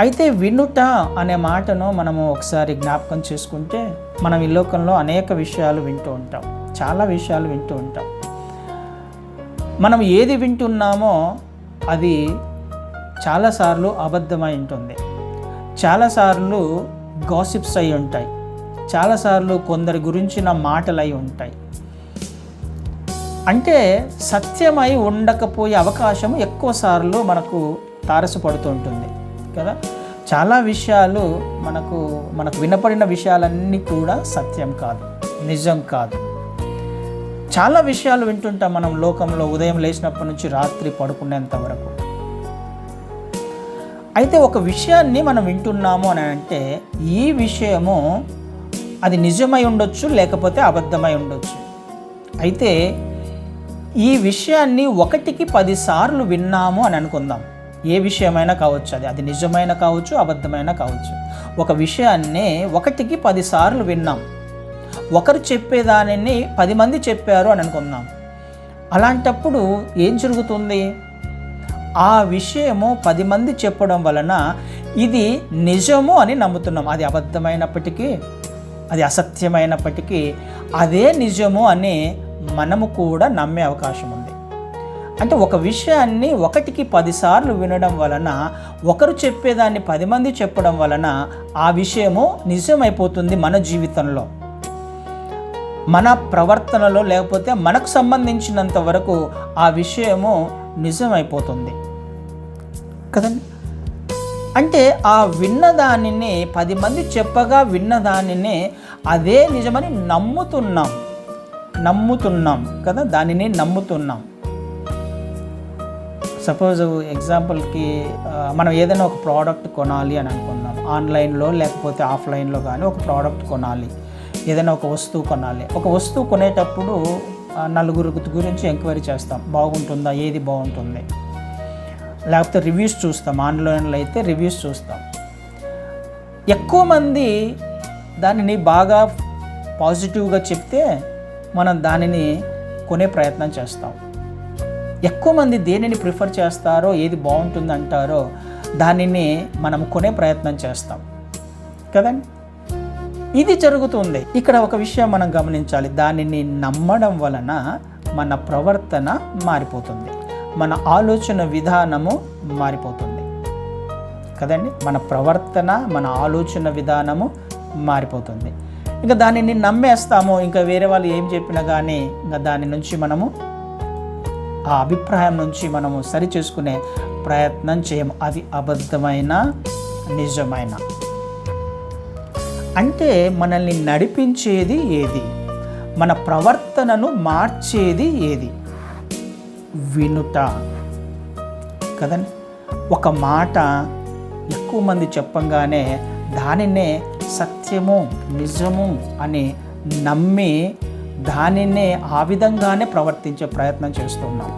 అయితే వినుట అనే మాటను మనము ఒకసారి జ్ఞాపకం చేసుకుంటే మనం ఈ లోకంలో అనేక విషయాలు వింటూ ఉంటాం. చాలా విషయాలు వింటూ ఉంటాం. మనం ఏది వింటున్నామో అది చాలాసార్లు అబద్ధమై ఉంటుంది. చాలాసార్లు గాసిప్స్ అయి ఉంటాయి. చాలాసార్లు కొందరి గురించిన మాటలు అయి ఉంటాయి. అంటే సత్యమై ఉండకపోయే అవకాశం ఎక్కువ సార్లు మనకు తారసపడుతూ ఉంటుంది. కదా? చాలా విషయాలు మనకు మనకు వినపడిన విషయాలన్నీ కూడా సత్యం కాదు నిజం కాదు. చాలా విషయాలు వింటుంటాం మనం లోకంలో ఉదయం లేచినప్పటి నుంచి రాత్రి పడుకునేంత వరకు. అయితే ఒక విషయాన్ని మనం వింటున్నాము అని అంటే ఈ విషయము అది నిజమై ఉండొచ్చు లేకపోతే అబద్ధమై ఉండొచ్చు. అయితే ఈ విషయాన్ని ఒకటికి పదిసార్లు విన్నాము అని అనుకుందాం. ఏ విషయమైనా కావచ్చు అది అది నిజమైన కావచ్చు అబద్ధమైన కావచ్చు. ఒక విషయాన్ని ఒకటికి పదిసార్లు విన్నాం. ఒకరు చెప్పేదానిని పది మంది చెప్పారు అని అనుకుందాం అలాంటప్పుడు ఏం జరుగుతుంది? ఆ విషయము పది మంది చెప్పడం వలన ఇది నిజము అని నమ్ముతున్నాం. అది అబద్ధమైనప్పటికీ అది అసత్యమైనప్పటికీ అదే నిజము అని మనము కూడా నమ్మే అవకాశం ఉంది. అంటే ఒక విషయాన్ని ఒకటికి పదిసార్లు వినడం వలన ఒకరు చెప్పేదాన్ని పది మంది చెప్పడం వలన ఆ విషయము నిజమైపోతుంది మన జీవితంలో. మన ప్రవర్తనలో లేకపోతే మనకు సంబంధించినంత వరకు ఆ విషయము నిజమైపోతుంది. కదండి? అంటే ఆ విన్న దానిని పది మంది చెప్పగా విన్న దానిని అదే నిజమని నమ్ముతున్నాం. నమ్ముతున్నాం కదా? దానిని నమ్ముతున్నాం. సపోజ్ ఎగ్జాంపుల్కి మనం ఏదైనా ఒక ప్రోడక్ట్ కొనాలి అని అనుకుందాం. ఆన్లైన్లో లేకపోతే ఆఫ్లైన్లో కానీ ఒక ప్రోడక్ట్ కొనాలి. ఏదైనా ఒక వస్తువు కొనాలి. ఒక వస్తువు కొనేటప్పుడు నలుగురు గురించి ఎంక్వైరీ చేస్తాం. బాగుంటుందా? ఏది బాగుంటుంది? లేకపోతే రివ్యూస్ చూస్తాం. ఆన్లైన్లో అయితే రివ్యూస్ చూస్తాం. ఎక్కువ మంది దానిని బాగా పాజిటివ్గా చెప్తే మనం దానిని కొనే ప్రయత్నం చేస్తాం. ఎక్కువ మంది దేనిని ప్రిఫర్ చేస్తారో ఏది బాగుంటుంది అంటారో దానిని మనం కొనే ప్రయత్నం చేస్తాం. కదండి? ఇది జరుగుతుంది. ఇక్కడ ఒక విషయం మనం గమనించాలి. దానిని నమ్మడం వలన మన ప్రవర్తన మారిపోతుంది. మన ఆలోచన విధానము మారిపోతుంది. కదండి? మన ప్రవర్తన మన ఆలోచన విధానము మారిపోతుంది. ఇంకా దానిని నమ్మేస్తాము. ఇంకా వేరే వాళ్ళు ఏం చెప్పినా కానీ ఇంకా దాని నుంచి మనము ఆ అభిప్రాయం నుంచి మనము సరి చేసుకునే ప్రయత్నం చేయము అది అబద్ధమైన నిజమైన? అంటే మనల్ని నడిపించేది ఏది? మన ప్రవర్తనను మార్చేది ఏది? వినుట. కదండి? ఒక మాట ఎక్కువ మంది చెప్పంగానే దానినే సత్యము నిజము అని నమ్మి దానినే ఆ విధంగానే ప్రవర్తించే ప్రయత్నం చేస్తున్నాం